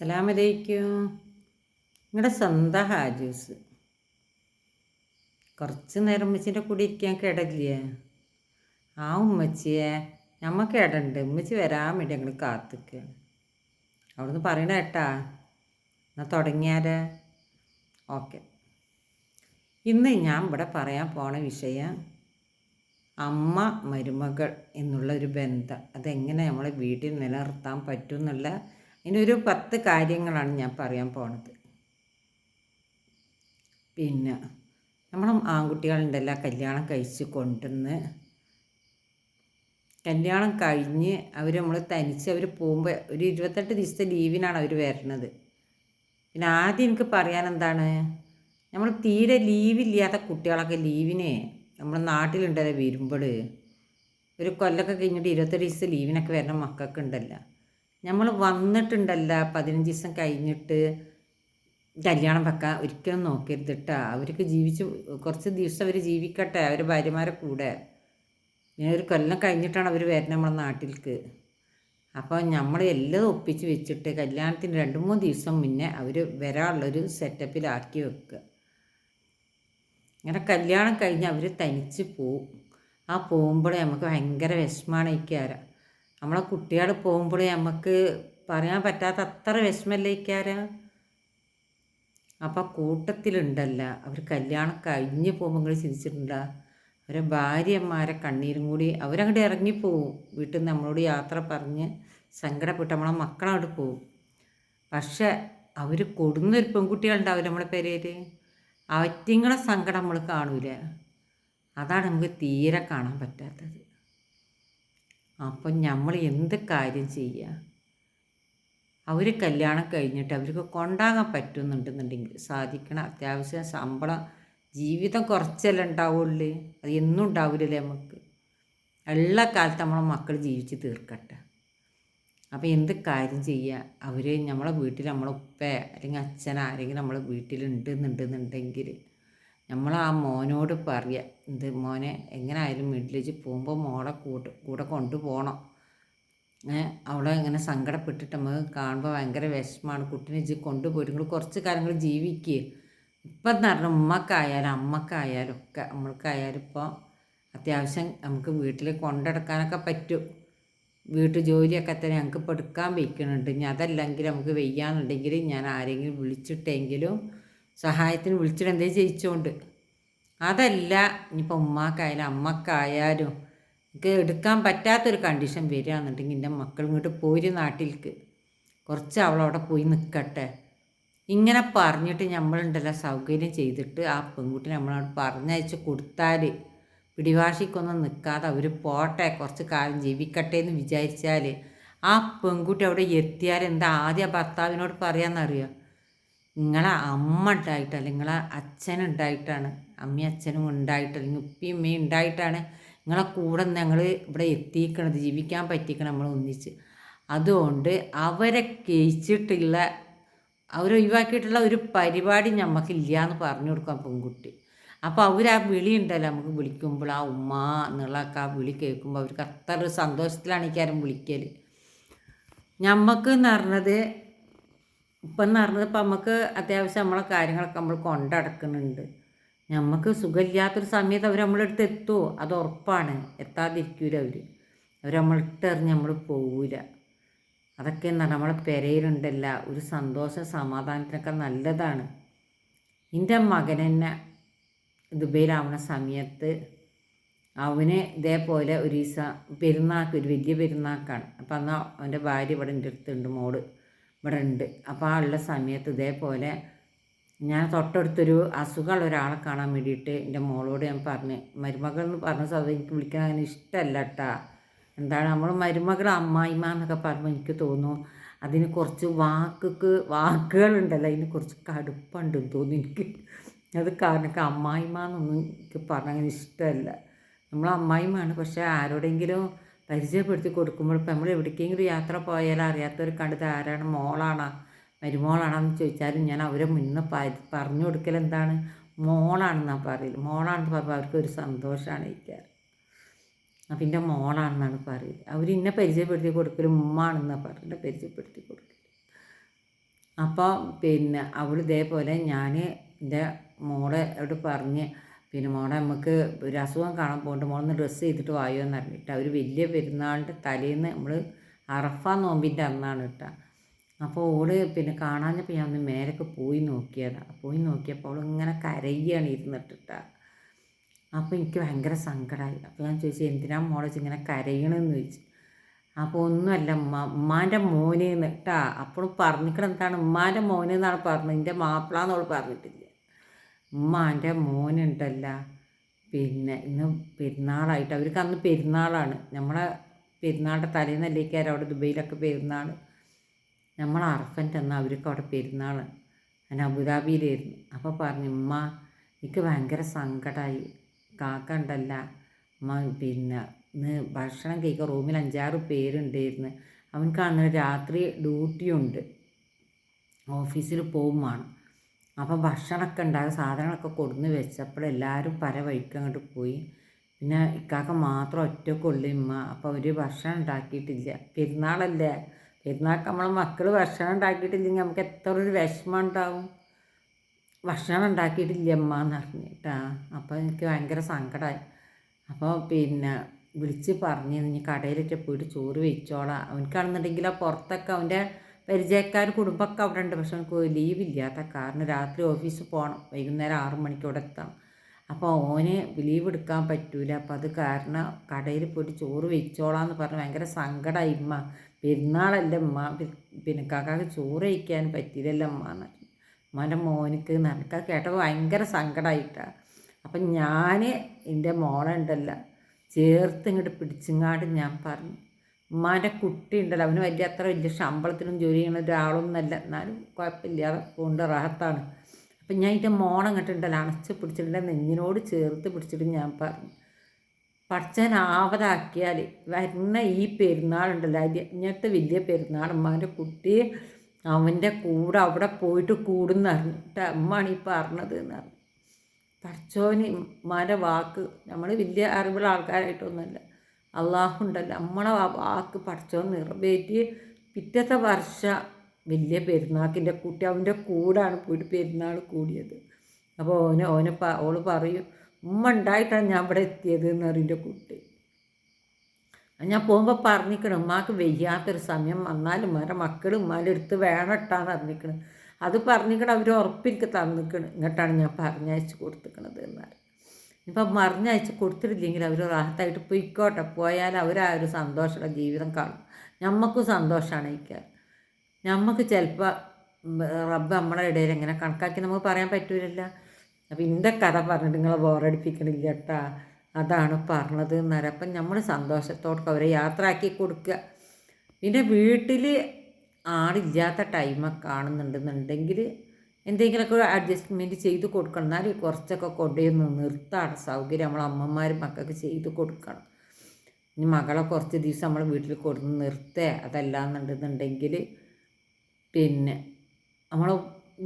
അസ്സലാമലൈക്കും. നിങ്ങളുടെ സ്വന്തം ഹാജൂസ്. കുറച്ച് നേരം ഉമ്മച്ചിന്റെ കൂടെ ഇരിക്കാൻ കേടല്ലേ? ആ ഉമ്മച്ചിയെ ഞമ്മ കേടണ്ട് ഉമ്മച്ചി വരാൻ വേണ്ടി ഞങ്ങൾ കാത്തിക്കുകയാണ് അവിടുന്ന് പറയണ കേട്ടാ? എന്നാൽ തുടങ്ങിയാൽ? ഓക്കെ. ഇന്ന് ഞാൻ ഇവിടെ പറയാൻ പോണ വിഷയം അമ്മ മരുമകൾ എന്നുള്ള ഒരു ബന്ധം. അതെങ്ങനെ നമ്മളെ വീട്ടിൽ നിലനിർത്താൻ പറ്റും എന്നുള്ള അതിനൊരു പത്ത് കാര്യങ്ങളാണ് ഞാൻ പറയാൻ പോണത്. പിന്നെ നമ്മൾ ആൺകുട്ടികളുണ്ടല്ല കല്യാണം കഴിച്ച് കൊണ്ടുവന്ന് കല്യാണം കഴിഞ്ഞ് അവർ നമ്മൾ തനിച്ച് അവർ പോകുമ്പോൾ ഒരു ഇരുപത്തെട്ട് ദിവസത്തെ ലീവിനാണ് അവർ വരുന്നത് പിന്നെ ആദ്യം എനിക്ക് പറയാൻ എന്താണ്? നമ്മൾ തീരെ ലീവില്ലാത്ത കുട്ടികളൊക്കെ ലീവിന് നമ്മൾ നാട്ടിലുണ്ടല്ലോ വരുമ്പോൾ ഒരു കൊല്ലൊക്കെ കഴിഞ്ഞിട്ട് ഇരുപത്തെട്ട് ദിവസത്തെ ലീവിനൊക്കെ വരുന്ന മക്കൾക്ക് ഉണ്ടല്ലോ നമ്മൾ വന്നിട്ടുണ്ടല്ല പതിനഞ്ച് ദിവസം കഴിഞ്ഞിട്ട് കല്യാണം വെക്കാൻ. ഒരിക്കലും നോക്കരുത് കേട്ടോ അവർക്ക് ജീവിച്ച് കുറച്ച് ദിവസം അവർ ജീവിക്കട്ടെ. അവർ ഭാര്യമാരെ കൂടെ. ഇനി ഒരു കൊല്ലം കഴിഞ്ഞിട്ടാണ് അവർ വരുന്നത് നമ്മുടെ നാട്ടിലേക്ക് അപ്പോൾ നമ്മൾ എല്ലാം ഒപ്പിച്ച് വെച്ചിട്ട് കല്യാണത്തിന് രണ്ട് മൂന്ന് ദിവസം മുന്നേ അവർ വരാനുള്ളൊരു സെറ്റപ്പിലാക്കി വെക്കുക. അങ്ങനെ കല്യാണം കഴിഞ്ഞ് അവർ തനിച്ച് പോവും. ആ പോകുമ്പോൾ നമുക്ക് ഭയങ്കര വിഷമാണ് ഇക്കാര നമ്മളെ കുട്ടികൾ പോകുമ്പോൾ നമുക്ക് പറയാൻ പറ്റാത്ത അത്ര വിഷമല്ലേ ഇക്കാര അപ്പം കൂട്ടത്തിലുണ്ടല്ല. അവർ കല്യാണം കഴിഞ്ഞ് പോകുമ്പോൾ നിങ്ങൾ ചിന്തിച്ചിട്ടുണ്ടോ അവരെ ഭാര്യമാരെ കണ്ണീരും കൂടി അവരങ്ങോട്ട് ഇറങ്ങിപ്പോവും വീട്ടിൽ നിന്ന് നമ്മളോട് യാത്ര പറഞ്ഞ് സങ്കടപ്പെട്ട് നമ്മളെ മക്കളങ്ങോട്ട് പോവും. പക്ഷെ അവർ കൊടുന്നൊരു പെൺകുട്ടികളുണ്ടാവില്ല നമ്മളെ പേരേര് അവറ്റിങ്ങളെ സങ്കടം നമ്മൾ കാണൂല. അതാണ് നമുക്ക് തീരെ കാണാൻ പറ്റാത്തത്. അപ്പം നമ്മൾ എന്ത് കാര്യം ചെയ്യുക? അവർ കല്യാണം കഴിഞ്ഞിട്ട് അവർക്ക് കൊണ്ടാകാൻ പറ്റുന്നുണ്ടെന്നുണ്ടെങ്കിൽ സാധിക്കണം. അത്യാവശ്യം ശമ്പളം ജീവിതം കുറച്ചല്ലേ ഉണ്ടാവുള്ളൂ. അത് എന്നും ഉണ്ടാവില്ലല്ലേ നമുക്ക്. എല്ലാ കാലത്ത് നമ്മളെ മക്കൾ ജീവിച്ച് തീർക്കട്ടെ. അപ്പോൾ എന്ത് കാര്യം ചെയ്യുക? അവർ നമ്മളെ വീട്ടിൽ നമ്മളെ ഉപ്പ അല്ലെങ്കിൽ അച്ഛൻ ആരെങ്കിലും നമ്മളെ വീട്ടിലുണ്ടെന്നുണ്ടെന്നുണ്ടെങ്കിൽ നമ്മൾ ആ മോനോട് പറയുക ഇത് മോനെ എങ്ങനെ ആയാലും വീട്ടിലേക്ക് പോകുമ്പോൾ മോളെ കൂട്ട് കൂടെ കൊണ്ടുപോകണം അവളെ ഇങ്ങനെ സങ്കടപ്പെട്ടിട്ട് നമുക്ക് കാണുമ്പോൾ ഭയങ്കര വിഷമമാണ് കുട്ടീനെ ഇജ്ജ് കൊണ്ടുപോയിട്ട് നിങ്ങൾ കുറച്ച് കാലങ്ങൾ ജീവിക്കുക ഇപ്പം എന്ന് പറഞ്ഞാൽ ഉമ്മക്കായാലും അമ്മക്കായാലും ഒക്കെ നമ്മൾക്കായാലും ഇപ്പോൾ അത്യാവശ്യം നമുക്ക് വീട്ടിൽ കൊണ്ടെടുക്കാനൊക്കെ പറ്റും. വീട്ടു ജോലിയൊക്കെ തന്നെ ഞങ്ങൾക്ക് ഇപ്പോൾ എടുക്കാൻ വയ്ക്കുന്നുണ്ട് ഇനി അതല്ലെങ്കിൽ നമുക്ക് വെയ്യാന്നുണ്ടെങ്കിൽ ഞാൻ ആരെങ്കിലും വിളിച്ചിട്ടെങ്കിലും സഹായത്തിന് വിളിച്ചിട്ട് എന്തേ ചെയ്യിച്ചുകൊണ്ട് അതല്ല ഇനിയിപ്പോൾ ഉമ്മാക്കായാലും അമ്മക്കായാലും എനിക്ക് എടുക്കാൻ പറ്റാത്തൊരു കണ്ടീഷൻ വരികയെന്നുണ്ടെങ്കിൽ എന്റെ മക്കൾ ഇങ്ങോട്ട് പോയി നാട്ടിലേക്ക് കുറച്ച് അവളവിടെ പോയി നിൽക്കട്ടെ ഇങ്ങനെ പറഞ്ഞിട്ട് നമ്മളുണ്ടല്ലോ സൗകര്യം ചെയ്തിട്ട് ആ പെൺകുട്ടി നമ്മളോട് പറഞ്ഞയച്ച് കൊടുത്താൽ പിടിവാശിക്കൊന്നും നിൽക്കാതെ അവർ പോട്ടെ കുറച്ച് കാലം ജീവിക്കട്ടെ എന്ന് വിചാരിച്ചാൽ ആ പെൺകുട്ടി അവിടെ എത്തിയാൽ എന്താ ആദ്യ ഭർത്താവിനോട് പറയാമെന്നറിയോ നിങ്ങളെ അമ്മ ഉണ്ടായിട്ടല്ല നിങ്ങളെ അച്ഛൻ ഉണ്ടായിട്ടാണ് അമ്മയും അച്ഛനും ഉണ്ടായിട്ട് അല്ലെങ്കിൽ ഉപ്പയും ഉമ്മയും ഉണ്ടായിട്ടാണ് നിങ്ങളെ കൂടെ ഞങ്ങൾ ഇവിടെ എത്തിക്കണത് ജീവിക്കാൻ പറ്റിക്കണം നമ്മൾ ഒന്നിച്ച്. അതുകൊണ്ട് അവരെ കേച്ചിട്ടുള്ള അവരൊഴിവാക്കിയിട്ടുള്ള ഒരു പരിപാടി നമുക്കില്ല എന്ന് പറഞ്ഞു കൊടുക്കാം പെൺകുട്ടി. അപ്പോൾ അവർ ആ വിളി ഉണ്ടല്ലോ നമുക്ക് വിളിക്കുമ്പോൾ ആ ഉമ്മ എന്നുള്ളൊക്കെ ആ വിളി കേൾക്കുമ്പോൾ അവർക്ക് അത്ര സന്തോഷത്തിലാണ് ഇക്കാരം വിളിക്കൽ ഞമ്മക്ക് എന്ന് പറഞ്ഞത് ഇപ്പം എന്ന് പറഞ്ഞത് ഇപ്പം നമുക്ക് അത്യാവശ്യം നമ്മളെ കാര്യങ്ങളൊക്കെ നമ്മൾ കൊണ്ടടക്കുന്നുണ്ട്. നമുക്ക് സുഖമില്ലാത്തൊരു സമയത്ത് അവർ നമ്മളെടുത്ത് എത്തുമോ അത് ഉറപ്പാണ്. എത്താതിരിക്കൂല അവർ അവർ നമ്മളിട്ടെറിഞ്ഞ് നമ്മൾ പോവില്ല അതൊക്കെ എന്താണ് നമ്മളെ പെരയിലുണ്ടല്ല. ഒരു സന്തോഷ സമാധാനത്തിനൊക്കെ നല്ലതാണ്. എന്റെ മകൻ തന്നെ ദുബൈയിലാവുന്ന സമയത്ത് അവന് ഇതേപോലെ ഒരു ദിവസം പെരുന്നാക്ക് ഒരു വലിയ പെരുന്നാക്കാണ്. അപ്പം അന്ന് അവന്റെ ഭാര്യ ഇവിടെ എന്റെ അടുത്തുണ്ട് മോൾ. ഇവിടെ ഉണ്ട് അപ്പോൾ ആ ഉള്ള സമയത്ത് ഇതേപോലെ ഞാൻ തൊട്ടടുത്തൊരു അസുഖമുള്ള ഒരാളെ കാണാൻ വേണ്ടിയിട്ട് എന്റെ മോളോട് ഞാൻ പറഞ്ഞു മരുമകൾ എന്ന് പറഞ്ഞ സമയത്ത് എനിക്ക് വിളിക്കാൻ അങ്ങനെ ഇഷ്ടമല്ല കേട്ടാ എന്താണ് നമ്മൾ മരുമകൾ അമ്മായിമ്മ എന്നൊക്കെ പറയുമ്പോൾ എനിക്ക് തോന്നുന്നു അതിന് കുറച്ച് വാക്കുക്ക് വാക്കുകളുണ്ടല്ലോ അതിന് കുറച്ച് കടുപ്പുണ്ടെന്ന് തോന്നുന്നു എനിക്ക്. അത് കാരണം അമ്മായിമ്മ എന്നൊന്നും എനിക്ക് പറഞ്ഞങ്ങനെ ഇഷ്ടമല്ല. നമ്മൾ അമ്മായിമാണ് പക്ഷേ ആരോടെങ്കിലും പരിചയപ്പെടുത്തി കൊടുക്കുമ്പോൾ ഇപ്പം നമ്മൾ എവിടേക്കെങ്കിലും യാത്ര പോയാൽ അറിയാത്തവർ കണ്ടത് ആരാണ് മോളാണോ മരുമോളാണെന്ന് ചോദിച്ചാലും ഞാൻ അവരെ മുന്നേ പറഞ്ഞു കൊടുക്കൽ എന്താണ്? മോളാണെന്നാണ് പറയില്ല മോളാണെന്ന് പറയുമ്പോൾ അവർക്ക് ഒരു സന്തോഷമാണ് ഇരിക്കാറ് അപ്പം എന്റെ മോളാണെന്നാണ് പറയുക അവർ ഇന്നെ പരിചയപ്പെടുത്തി കൊടുക്കലും ഉമ്മാണെന്നാണ് പറഞ്ഞിട്ട് പരിചയപ്പെടുത്തി കൊടുക്കൽ അപ്പോൾ പിന്നെ അവൾ ഇതേപോലെ ഞാൻ എന്റെ മോളെ അവിടെ പറഞ്ഞ് പിന്നെ മോളെ നമുക്ക് ഒരു അസുഖം കാണാൻ പോകുന്നുണ്ട് മോളൊന്ന് ഡ്രസ്സ് ചെയ്തിട്ട് വായോ എന്ന് പറഞ്ഞിട്ട്. അവർ വലിയ പെരുന്നാളിന്റെ തലേന്ന് നമ്മൾ അറഫ നോമ്പിന്റെ അന്നാണ് കേട്ടോ അപ്പോൾ ഓൾ പിന്നെ കാണാഞ്ഞപ്പോൾ ഞാൻ ഒന്ന് മേലൊക്കെ പോയി നോക്കിയതാണ് പോയി നോക്കിയപ്പോൾ അവൾ ഇങ്ങനെ കരയുകയാണ് ഇരുന്നിട്ടിട്ടാ അപ്പോൾ എനിക്ക് ഭയങ്കര സങ്കടമായി അപ്പോൾ ഞാൻ ചോദിച്ചു എന്തിനാ മോളെ ഇങ്ങനെ കരയണമെന്ന് ചോദിച്ചു. അപ്പോൾ ഒന്നുമല്ല ഉമ്മ ഉമ്മാന്റെ മോന് കേട്ടാ അപ്പോൾ എന്താണ്? ഉമ്മാന്റെ മോന് എന്നാണ് പറഞ്ഞത്. എന്റെ മാപ്പിളാന്നവൾ പറഞ്ഞിട്ടില്ല ഉമ്മാന്റെ മോനുണ്ടല്ല. പിന്നെ ഇന്ന് പെരുന്നാളായിട്ട് അവർക്ക് അന്ന് പെരുന്നാളാണ്. നമ്മളെ പെരുന്നാളുടെ തലേന്നല്ലേക്കാരും അവിടെ ദുബൈയിലൊക്കെ പെരുന്നാൾ നമ്മൾ അർഫന്റെ അന്ന് അവർക്ക് അവിടെ പെരുന്നാൾ ഞാൻ അബുദാബിയിലായിരുന്നു. അപ്പോൾ പറഞ്ഞു ഉമ്മ എനിക്ക് ഭയങ്കര സങ്കടമായി കാക്ക ഉണ്ടല്ല. ഉമ്മ പിന്നെ ഇന്ന് ഭക്ഷണം കഴിക്കുക റൂമിൽ അഞ്ചാറ് പേരുണ്ടായിരുന്നു. അവൻക്കാണ് രാത്രി ഡ്യൂട്ടിയുണ്ട്. ഓഫീസിൽ പോകും വേണം അപ്പോൾ ഭക്ഷണമൊക്കെ ഉണ്ടാകും സാധനങ്ങളൊക്കെ കൊടുന്ന് വെച്ചപ്പോൾ എല്ലാവരും പല വഴിക്ക് അങ്ങോട്ട് പോയി. പിന്നെ ഇക്കാക്ക മാത്രം ഒറ്റക്കുള്ളൂ ഇമ്മ അപ്പോൾ അവർ ഭക്ഷണം ഉണ്ടാക്കിയിട്ടില്ല. പെരുന്നാളല്ലേ? പെരുന്നാൾക്ക് നമ്മളെ മക്കൾ ഭക്ഷണം ഉണ്ടാക്കിയിട്ടില്ലെങ്കിൽ നമുക്ക് എത്ര ഒരു വിഷമം ഉണ്ടാവും. ഭക്ഷണം ഉണ്ടാക്കിയിട്ടില്ല അമ്മ എന്ന് പറഞ്ഞിട്ടാ. അപ്പോൾ എനിക്ക് ഭയങ്കര സങ്കടമായി. അപ്പോൾ പിന്നെ വിളിച്ച് പറഞ്ഞു നീ കടയിലൊക്കെ പോയിട്ട് ചോറ് വെച്ചോളാം. അവനക്കാണെന്നുണ്ടെങ്കിൽ ആ പുറത്തൊക്കെ അവന്റെ പരിചയക്കാർ കുടുംബമൊക്കെ അവിടെ ഉണ്ട്. പക്ഷെ നമുക്ക് ലീവ് കാരണം രാത്രി ഓഫീസിൽ പോകണം വൈകുന്നേരം ആറ് മണിക്ക് എത്താം. അപ്പോൾ ഓന് ലീവ് എടുക്കാൻ പറ്റൂല. അപ്പം അത് കാരണം കടയിൽ പോയിട്ട് ചോറ് വെച്ചോളാന്ന് പറഞ്ഞ് ഭയങ്കര സങ്കടമായി. ഇമ്മ പെരുന്നാളല്ലേ ഉമ്മ? പിന്നെ കാക്കാക്ക് ചോറ് കഴിക്കാൻ പറ്റിയില്ലല്ലോ അമ്മ എന്ന് ഉമ്മാന്റെ മോനിക്ക് നനക്ക. കേട്ടപ്പോൾ ഭയങ്കര സങ്കടമായിട്ടാണ് അപ്പം ഞാൻ എന്റെ മോളുണ്ടല്ല ചേർത്ത് ഇങ്ങോട്ട് പിടിച്ചിങ്ങാണ്ട് ഞാൻ പറഞ്ഞു ഉമ്മാന്റെ കുട്ടി ഉണ്ടല്ലോ. അവന് വലിയ അത്ര വലിയ ശമ്പളത്തിനും ജോലി ചെയ്യുന്ന ഒരാളൊന്നുമല്ല എന്നാലും കുഴപ്പമില്ലാതെ കൊണ്ട് റാഹത്താണ്. അപ്പം ഞാൻ ഇതിന്റെ മോണം കണ്ടിട്ടുണ്ടല്ലോ അണച്ച് പിടിച്ചിട്ടുണ്ട് നെഞ്ഞിനോട് ചേർത്ത് പിടിച്ചിട്ട് ഞാൻ പറഞ്ഞു. പഠിച്ചാൻ ആവതാക്കിയാൽ വരുന്ന ഈ പെരുന്നാളുണ്ടല്ലോ ഇങ്ങനത്തെ വലിയ പെരുന്നാൾ ഉമ്മാന്റെ കുട്ടി അവന്റെ കൂടെ അവിടെ പോയിട്ട് കൂടുന്ന അറിഞ്ഞിട്ട് അമ്മാണ് ഈ പറഞ്ഞത് എന്ന് പറഞ്ഞു പഠിച്ചോന് ഉമ്മാന്റെ വാക്ക് നമ്മൾ വലിയ അറിവുള്ള ആൾക്കാരായിട്ടൊന്നുമല്ല. അള്ളാഹുണ്ടല്ലോ. നമ്മളെ വാക്ക് പഠിച്ചോ നിറവേറ്റി പിറ്റത്തെ വർഷ വലിയ പെരുന്നാക്കിന്റെ കുട്ടി അവന്റെ കൂടാണ് പോയിട്ട് പെരുന്നാൾ കൂടിയത്. അപ്പോൾ ഓന് ഓനെ ഓൾ പറയും ഉമ്മ ഉണ്ടായിട്ടാണ് ഞാൻ ഇവിടെ എത്തിയത് എന്ന് അറിന്റെ കുട്ടി. ഞാൻ പോകുമ്പോൾ പറഞ്ഞിക്കണം ഉമ്മാക്ക് വെയ്യാത്തൊരു സമയം വന്നാലും ഉമ്മാരെ മക്കൾ ഉമ്മാന്റെ അടുത്ത് വേണം ഇട്ടാന്ന് അറിഞ്ഞിക്കണം അത് പറഞ്ഞിക്കണം അവർ ഉറപ്പിരിക്ക് തന്നിക്കണം. ഇങ്ങോട്ടാണ് ഞാൻ പറഞ്ഞയച്ച് കൊടുത്തിക്കണത് എന്നാണ് ഇപ്പം മറിഞ്ഞയച്ച് കൊടുത്തിട്ടില്ലെങ്കിൽ അവർ റാഹത്തായിട്ട് പൊയ്ക്കോട്ടെ. പോയാൽ അവർ ആ ഒരു സന്തോഷമുള്ള ജീവിതം കാണും. നമുക്കും സന്തോഷമാണ് ഇരിക്കുക നമുക്ക് ചിലപ്പോൾ റബ്ബ് നമ്മളെ ഇടയിൽ എങ്ങനെ കണക്കാക്കി നമുക്ക് പറയാൻ പറ്റൂലല്ല. അപ്പം ഇന്റെ കഥ പറഞ്ഞിട്ട് നിങ്ങളെ ബോറടിപ്പിക്കണില്ല കേട്ടാ. അതാണ് പറഞ്ഞത് എന്നറിയാം. അപ്പം നമ്മൾ സന്തോഷത്തോടെ അവരെ യാത്രയാക്കി കൊടുക്കുക പിന്നെ വീട്ടിൽ ആളില്ലാത്ത ടൈമൊക്കെ കാണുന്നുണ്ടെന്നുണ്ടെങ്കിൽ എന്തെങ്കിലുമൊക്കെ അഡ്ജസ്റ്റ്മെന്റ് ചെയ്ത് കൊടുക്കണം. എന്നാലും കുറച്ചൊക്കെ കൊണ്ടുവന്ന് നിർത്താണ്. സൗകര്യം നമ്മൾ അമ്മമാരും മക്കൾക്ക് ചെയ്ത് കൊടുക്കണം. ഇനി മകളെ കുറച്ച് ദിവസം നമ്മൾ വീട്ടിൽ കൊടുത്ത് നിർത്തേ. അതല്ലാന്നുണ്ടെന്നുണ്ടെങ്കിൽ പിന്നെ നമ്മൾ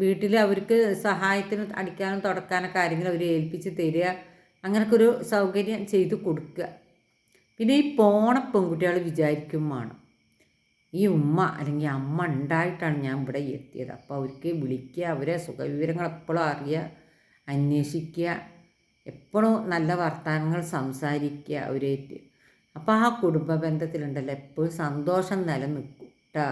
വീട്ടിൽ അവർക്ക് സഹായത്തിന് അടിക്കാനും തുടക്കാനൊക്കെ ആരെങ്കിലും അവർ ഏൽപ്പിച്ച് തരിക. അങ്ങനൊക്കെ ഒരു സൗകര്യം ചെയ്ത് കൊടുക്കുക. പിന്നെ ഈ പോണ പെൺകുട്ടികൾ വിചാരിക്കും വേണം. ഈ ഉമ്മ അല്ലെങ്കിൽ അമ്മ ഉണ്ടായിട്ടാണ് ഞാൻ ഇവിടെ എത്തിയത്. അപ്പോൾ അവർക്ക് വിളിക്കുക അവരെ സുഖവിവരങ്ങൾ എപ്പോഴും അറിയുക അന്വേഷിക്കുക എപ്പോഴും നല്ല വർത്തമാനങ്ങൾ സംസാരിക്കുക അവരായിട്ട് അപ്പോൾ ആ കുടുംബ ബന്ധത്തിലുണ്ടല്ലോ എപ്പോഴും സന്തോഷം നിലനിൽക്കും കേട്ടോ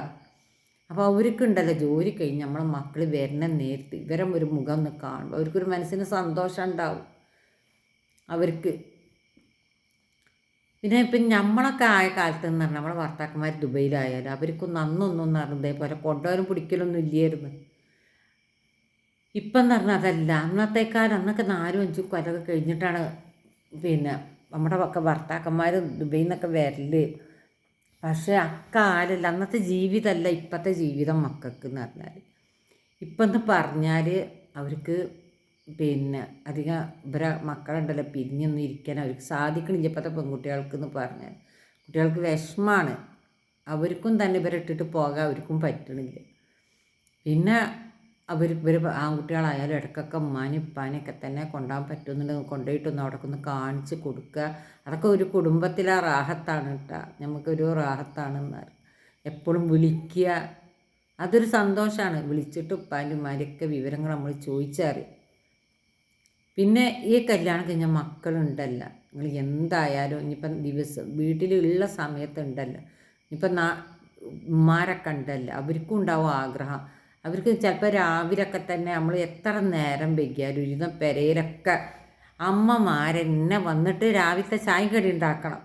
അപ്പോൾ അവർക്കുണ്ടല്ലോ ജോലി കഴിഞ്ഞ് നമ്മളെ മക്കൾ വരുന്ന നേരത്ത് ഇവരം ഒരു മുഖം ഒന്ന് കാണുമ്പോൾ അവർക്കൊരു മനസ്സിന് സന്തോഷം ഉണ്ടാവും. അവർക്ക് പിന്നെ ഇപ്പം നമ്മളൊക്കെ ആയ കാലത്ത് എന്ന് പറഞ്ഞാൽ നമ്മളെ ഭർത്താക്കന്മാർ ദുബൈയിലായാലും അവർക്ക് നന്നൊന്നും എന്ന് ഇതേപോലെ കൊണ്ടുപോകാനും പിടിക്കലൊന്നും ഇല്ലായിരുന്നു. ഇപ്പം എന്ന് പറഞ്ഞാൽ അതല്ല. അന്നത്തേക്കാലം അന്നൊക്കെ നാലും അഞ്ചും കൊല്ലമൊക്കെ കഴിഞ്ഞിട്ടാണ് പിന്നെ നമ്മുടെ ഒക്കെ ഭർത്താക്കന്മാർ ദുബൈയിൽ നിന്നൊക്കെ വരൽ. പക്ഷേ അക്കാലല്ല അന്നത്തെ ജീവിതമല്ല ഇപ്പോഴത്തെ ജീവിതം മക്കൾക്ക് എന്ന് പറഞ്ഞാൽ ഇപ്പം എന്ന് പറഞ്ഞാൽ അവർക്ക് പിന്നെ അധികം ഇവരെ മക്കളുണ്ടല്ലോ പിരിഞ്ഞൊന്നും ഇരിക്കാൻ അവർക്ക് സാധിക്കണില്ല ഇപ്പോഴത്തെ പെൺകുട്ടികൾക്ക് എന്ന് പറഞ്ഞാൽ കുട്ടികൾക്ക് വിഷമാണ്. അവർക്കും തന്നെ ഇവരെ ഇട്ടിട്ട് പോകാൻ അവർക്കും പറ്റണില്ല. പിന്നെ അവർ ഇവർ ആൺകുട്ടികളായാലും ഇടയ്ക്കൊക്കെ ഉമ്മാനും ഉപ്പാനൊക്കെ തന്നെ കൊണ്ടുപോകാൻ പറ്റുന്നുണ്ടെങ്കിൽ കൊണ്ടുപോയിട്ടൊന്ന് അവിടെ ഒന്ന് കാണിച്ച് കൊടുക്കുക. അതൊക്കെ ഒരു കുടുംബത്തിലെ റാഹത്താണ് കേട്ടോ. നമുക്കൊരു റാഹത്താണെന്ന് എപ്പോഴും വിളിക്കുക. അതൊരു സന്തോഷമാണ്. വിളിച്ചിട്ട് ഉപ്പാന്റെ ഉമ്മാന്റെയൊക്കെ വിവരങ്ങൾ നമ്മൾ ചോദിച്ചറിയും. പിന്നെ ഈ കല്യാണം കഴിഞ്ഞ മക്കളുണ്ടല്ല. നിങ്ങൾ എന്തായാലും ഇനിയിപ്പം ദിവസം വീട്ടിലുള്ള സമയത്തുണ്ടല്ല. ഇനിയിപ്പം നാ ഉമ്മാരൊക്കെ ഉണ്ടല്ല. അവർക്കും ഉണ്ടാവും ആഗ്രഹം. അവർക്ക് ചിലപ്പോൾ രാവിലൊക്കെ തന്നെ നമ്മൾ എത്ര നേരം വൈകിയാലും ഇരുന്ന പെരയിലൊക്കെ അമ്മമാരെന്നെ വന്നിട്ട് രാവിലത്തെ ചായ കടി ഉണ്ടാക്കണം.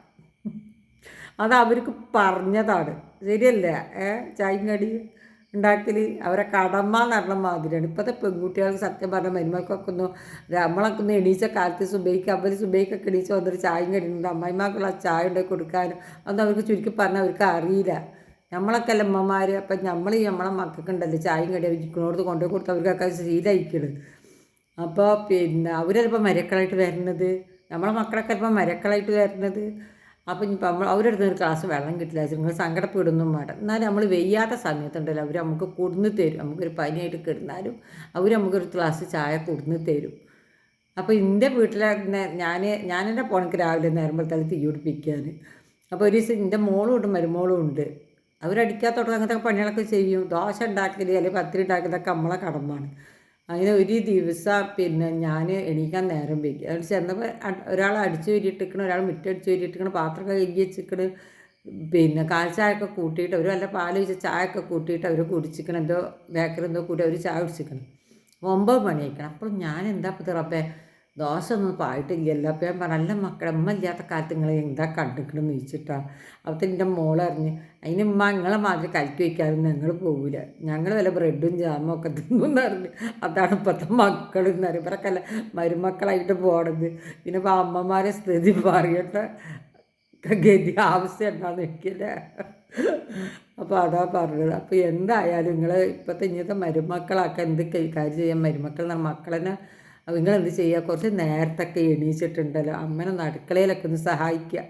അത് അവർക്ക് പറഞ്ഞതാണ്. ശരിയല്ലേ? ഏ? ചായ കടി ഉണ്ടാക്കൽ അവരെ കടമ നടന്ന മാതിരിയാണ്. ഇപ്പോഴത്തെ പെൺകുട്ടികൾക്ക് സത്യം പറഞ്ഞാൽ മരുമക്കൊക്കെ ഒന്ന് നമ്മളൊക്കെ ഒന്ന് എണീച്ച കാലത്ത് സുബൈക്ക് അവർ സുബൈക്കൊക്കെ എണീച്ച് വന്നൊരു ചായയും കഴിഞ്ഞിട്ട് അമ്മായിമാർക്കുള്ള ചായ ഉണ്ടാക്കി കൊടുക്കാനും അതൊന്നും അവർക്ക് ചുരുക്കി പറഞ്ഞാൽ അവർക്ക് അറിയില്ല. നമ്മളൊക്കെ അല്ല അമ്മമാർ അപ്പം നമ്മൾ ഈ നമ്മളെ മക്കൾക്ക് ഉണ്ടല്ലോ ചായയും കടി ഇരിക്കണോടത്ത് കൊണ്ടുപോയി കൊടുത്ത് അവർക്കൊക്കെ ശീലയിക്കണ്. അപ്പോൾ പിന്നെ അവരല്ലിപ്പോൾ മരക്കളായിട്ട് വരുന്നത് നമ്മളെ മക്കളൊക്കെ അല്പം മരക്കളായിട്ട് വരുന്നത് അപ്പം ഇപ്പം നമ്മൾ അവരുടെ ഒരു ഗ്ലാസ് വെള്ളം കിട്ടില്ല നിങ്ങൾ സങ്കടപ്പെടുന്നു വേണ്ട. എന്നാലും നമ്മൾ വെയ്യാത്ത സമയത്തുണ്ടല്ലോ അവർ നമുക്ക് കൊടുന്ന് തരും. നമുക്കൊരു പനിയായിട്ട് കിടന്നാലും അവർ നമുക്കൊരു ഗ്ലാസ് ചായ കൊടുന്ന് തരും. അപ്പോൾ എന്റെ വീട്ടിലെ ഞാൻ ഞാൻ എന്റെ പോണക്ക് രാവിലെ നേരമ്പോഴത്തേക്ക് തീ പിടിപ്പിക്കാൻ അപ്പോൾ ഒരു ദിവസം എന്റെ മോളും ഉണ്ട് മരുമോളും ഉണ്ട്. അവരടിക്കാത്തോട്ട് അങ്ങനത്തെ പണികളൊക്കെ ചെയ്യും. ദോശ ഉണ്ടാക്കൽ അല്ലെങ്കിൽ പത്തിരി ഉണ്ടാക്കലൊക്കെ നമ്മളെ കടമാണ് അങ്ങനെ ഒരു ദിവസം പിന്നെ ഞാൻ എണീക്കാൻ നേരം വയ്ക്കും അതുകൊണ്ട് ചെന്നപ്പോൾ ഒരാൾ അടിച്ചു വരിയിട്ടിക്കണം ഒരാൾ മുറ്റടിച്ചു വരിയിട്ടിക്കണം പാത്രമൊക്കെ കഴുകി വെച്ചിക്കണ് പിന്നെ കാൽച്ചായൊക്കെ കൂട്ടിയിട്ട് അവർ വല്ല പാൽ വെച്ച ചായയൊക്കെ കൂട്ടിയിട്ട് അവർ കുടിച്ചിക്കണം. എന്തോ ബേക്കറി എന്തോ കൂട്ടി അവർ ചായ കുടിച്ചിക്കണം. ഒമ്പത് മണിയായിക്കണം. അപ്പോൾ ഞാൻ എന്താ റബ്ബേ? ദോശ ഒന്നും പായിട്ടില്ലല്ലോ അപ്പോൾ ഞാൻ പറഞ്ഞ അല്ല മക്കളെ അമ്മ ഇല്ലാത്ത കാലത്ത് നിങ്ങൾ എന്താ കണ്ടിക്കണമെന്ന് ചോദിച്ചിട്ടാണ് അപ്പോൾ എന്റെ മോളറിഞ്ഞ് അതിന് ഉമ്മ നിങ്ങളെ മാതിരി കലക്കി വയ്ക്കാതെ ഞങ്ങൾ പോകില്ല ഞങ്ങൾ വല്ല ബ്രെഡും ജാമും ഒക്കെ തിന്നും അറിഞ്ഞ് അതാണ് ഇപ്പോഴത്തെ മക്കൾ പറയും ഇവരൊക്കെ മരുമക്കളായിട്ട് പോണത്. പിന്നെ ഇപ്പോൾ അമ്മമാരെ സ്ഥിതി പറയട്ടെ ഗതി ആവശ്യം ഉണ്ടാന്ന് എനിക്കല്ലേ. അപ്പോൾ അതാ പറഞ്ഞത്. അപ്പോൾ എന്തായാലും നിങ്ങൾ ഇപ്പോഴത്തെ ഇങ്ങനത്തെ മരുമക്കളൊക്കെ എന്ത് കൈകാര്യം ചെയ്യാൻ മരുമക്കൾ മക്കളെന്നെ നിങ്ങൾ എന്ത് ചെയ്യുക കുറച്ച് നേരത്തൊക്കെ എണീച്ചിട്ടുണ്ടല്ലോ. അമ്മനെ അടുക്കളയിലൊക്കെ ഒന്ന് സഹായിക്കുക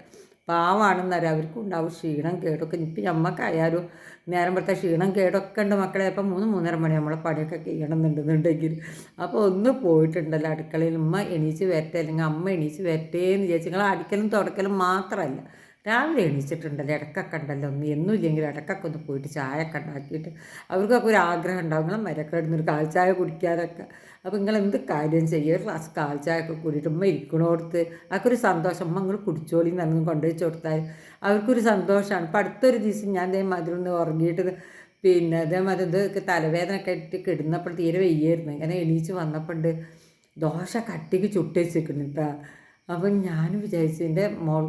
പാവാണെന്നറിയാം. അവർക്കും ഉണ്ടാവും ക്ഷീണം കേടൊക്കെ. ഇപ്പം നമ്മൾക്കായാലും നേരം പുറത്തെ ക്ഷീണം കേടൊക്കെ ഉണ്ട് മക്കളെ. അപ്പം മൂന്ന് മൂന്നര മണി നമ്മളെ പണിയൊക്കെ ചെയ്യണമെന്നുണ്ടെന്നുണ്ടെങ്കിൽ. അപ്പോൾ ഒന്ന് പോയിട്ടുണ്ടല്ലോ അടുക്കളയിൽ. ഉമ്മ എണീച്ച് വരട്ടെ. അല്ലെങ്കിൽ അമ്മ എണീച്ച് വരട്ടെ എന്ന് വിചാരിച്ചു നിങ്ങൾ അടിക്കലും തുടക്കലും മാത്രമല്ല. രാവിലെ എണീച്ചിട്ടുണ്ടല്ലോ. ഇടക്കൊക്കെ ഉണ്ടല്ലോ. ഒന്ന് എന്നുമില്ലെങ്കിൽ ഇടക്കൊക്കെ ഒന്ന് പോയിട്ട് ചായ ഒക്കെ ഉണ്ടാക്കിയിട്ട് അവർക്കൊക്കെ ഒരു ആഗ്രഹം ഉണ്ടാവും. നിങ്ങളെ മരക്കടുന്നൊരു കാൽ ചായ കുടിക്കാനൊക്കെ. അപ്പോൾ നിങ്ങൾ എന്ത് കാര്യം ചെയ്യുക ഒരു ഗ്ലാസ് കാൽ ചായ ഒക്കെ കൂടിയിട്ട് ഉമ്മ ഇരിക്കണോടത്ത് അതൊക്കെ ഒരു സന്തോഷം. ഉമ്മ നിങ്ങൾ കുടിച്ചോളി എന്നൊന്നും കൊണ്ടുവച്ച് കൊടുത്താൽ അവർക്കൊരു സന്തോഷമാണ് ഇപ്പം അടുത്തൊരു ദിവസം ഞാൻ അതേമാതിരി ഒന്ന് ഉറങ്ങിയിട്ട് പിന്നെ അതേമാതിരി ഇത് തലവേദനയൊക്കെ ഇട്ട് കിടന്നപ്പോൾ തീരെ വെയ്യായിരുന്നു. ഇങ്ങനെ എണീച്ച് വന്നപ്പോണ്ട് ദോശ കട്ടിക്ക് ചുട്ടേച്ചിരിക്കുന്നുട്ടാ അപ്പം ഞാൻ വിചാരിച്ചു എന്റെ മോൾ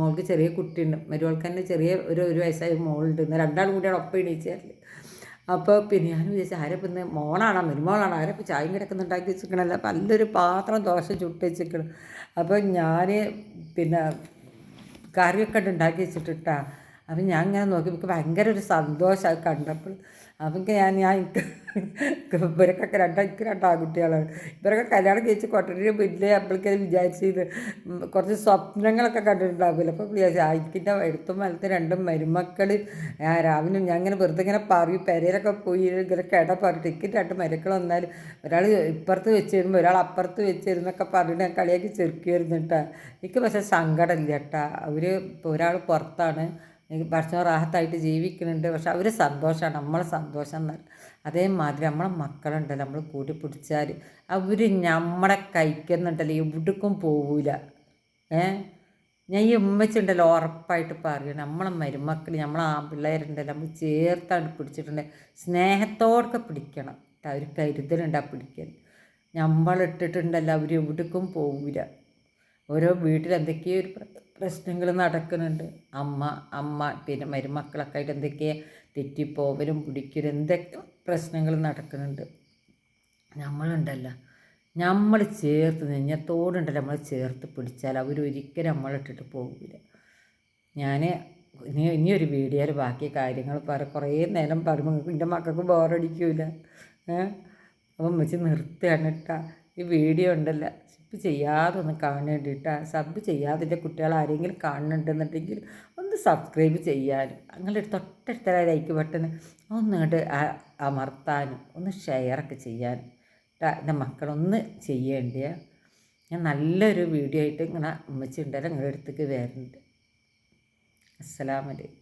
മോൾക്ക് ചെറിയ കുട്ടിയുണ്ട്. മരുവൾക്ക് തന്നെ ചെറിയ ഒരു ഒരു വയസ്സായ മോളുണ്ട്. ഇന്ന് രണ്ടാളും കൂടിയാണ് ഒപ്പം എണീച്ചാറില്ല അപ്പോൾ പിന്നെ ഞാൻ വിചാരിച്ചു ആരപ്പം ഇന്ന് മോളാണോ? മരുമോളാണോ? ആരപ്പം ചായ കിടക്കുന്നുണ്ടാക്കി വെച്ചിരിക്കണല്ല നല്ലൊരു പാത്രം ദോശ ചുട്ട് വെച്ചിരിക്കണം. അപ്പോൾ ഞാൻ പിന്നെ കറിയൊക്കെ ഉണ്ടാക്കി വെച്ചിട്ടിട്ടാ. അപ്പം ഞാൻ ഇങ്ങനെ നോക്കി എനിക്ക് ഭയങ്കര ഒരു സന്തോഷം. കണ്ടപ്പോൾ അപ്പം ഞാൻ ഞാൻ ഇവരൊക്കെ രണ്ടാ എനിക്ക് രണ്ട് ആൺകുട്ടികളാണ്. ഇവരൊക്കെ കല്യാണം കഴിച്ച് കൊട്ടരി വലിയ അപ്പോഴേക്കത് വിചാരിച്ചത് കുറച്ച് സ്വപ്നങ്ങളൊക്കെ കണ്ടിട്ടുണ്ടാവില്ല അപ്പോൾ വിചാരിച്ചു എനിക്കിന്റെ എടുത്തും വലത്ത് രണ്ടും മരുമക്കൾ രാവിലെ ഞാൻ ഇങ്ങനെ വെറുതെ ഇങ്ങനെ പറയും പെരയിലൊക്കെ പോയി ഇങ്ങനെ കിട പറഞ്ഞിട്ട് എനിക്ക് രണ്ട് മരുക്കൾ വന്നാലും ഒരാൾ ഇപ്പുറത്ത് വെച്ചിരുമ്പോൾ ഒരാൾ അപ്പുറത്ത് വെച്ചിരുന്നൊക്കെ പറഞ്ഞിട്ട് ഞാൻ കളിയാക്കി ചെറുക്കി കേട്ടോ. എനിക്ക് പക്ഷേ സങ്കടമില്ല കേട്ടാ. അവർ ഒരാൾ പുറത്താണ്. ഭക്ഷണം റാഹത്തായിട്ട് ജീവിക്കുന്നുണ്ട്. പക്ഷെ അവർ സന്തോഷമാണ് നമ്മളെ സന്തോഷം അതേമാതിരി നമ്മളെ മക്കളുണ്ടല്ലോ. നമ്മൾ കൂട്ടി പിടിച്ചാൽ അവർ നമ്മളെ കഴിക്കുന്നുണ്ടല്ലോ. എവിടേക്കും പോവില്ല ഏ? ഞാൻ ഈ ഉമ്മച്ചുണ്ടല്ലോ ഉറപ്പായിട്ട് പറയണം നമ്മളെ മരുമക്കൾ നമ്മളെ ആ പിള്ളേരുണ്ടല്ലോ നമ്മൾ ചേർത്താണ് പിടിച്ചിട്ടുണ്ട്. സ്നേഹത്തോടൊക്കെ പിടിക്കണം. അവർ കരുതലുണ്ട് ആ പിടിക്കൽ നമ്മളിട്ടിട്ടുണ്ടല്ലോ അവർ എവിടേക്കും പോവില്ല ഓരോ വീട്ടിൽ എന്തൊക്കെയോ ഒരു പ്രശ്നങ്ങൾ നടക്കുന്നുണ്ട്. അമ്മ അമ്മ പിന്നെ മരുമക്കളൊക്കെ ആയിട്ട് എന്തൊക്കെ തെറ്റിപ്പോവലും പിടിക്കലും എന്തൊക്കെ പ്രശ്നങ്ങൾ നടക്കുന്നുണ്ട്. നമ്മളുണ്ടല്ലോ. നമ്മൾ ചേർത്ത് നെഞ്ഞത്തോടുണ്ടല്ലോ നമ്മൾ ചേർത്ത് പിടിച്ചാൽ അവരൊരിക്കലും നമ്മളിട്ടിട്ട് പോകില്ല ഞാൻ ഇനി ഇനിയൊരു വീഡിയോയിൽ ബാക്കി കാര്യങ്ങൾ പറ. കുറേ നേരം പറയുമ്പോൾ എന്റെ മക്കൾക്ക് ബോറടിക്കില്ല അപ്പം വെച്ച് നിർത്തുകയാണ് കേട്ടോ ഈ വീഡിയോ ഉണ്ടല്ലോ. സബ് ചെയ്യാതെ ഒന്ന് കാണേണ്ടിട്ടാ സബ് ചെയ്യാതെ എന്റെ കുട്ടികൾ ആരെങ്കിലും കാണുന്നുണ്ടെന്നുണ്ടെങ്കിൽ ഒന്ന് സബ്സ്ക്രൈബ് ചെയ്യാനും അങ്ങനെ തൊട്ടടുത്ത ലൈക്ക് ബട്ടൺ ഒന്ന് ഇങ്ങോട്ട് അമർത്താനും ഒന്ന് ഷെയറൊക്കെ ചെയ്യാനും. എന്റെ മക്കളൊന്ന് ചെയ്യേണ്ടിയ ഞാൻ നല്ലൊരു വീഡിയോ ആയിട്ട് ഇങ്ങനെ ഉമ്മച്ചിണ്ടല്ലോ നിങ്ങളുടെ അടുത്തേക്ക് വരുന്നുണ്ട് അസ്സലാമലൈക്കും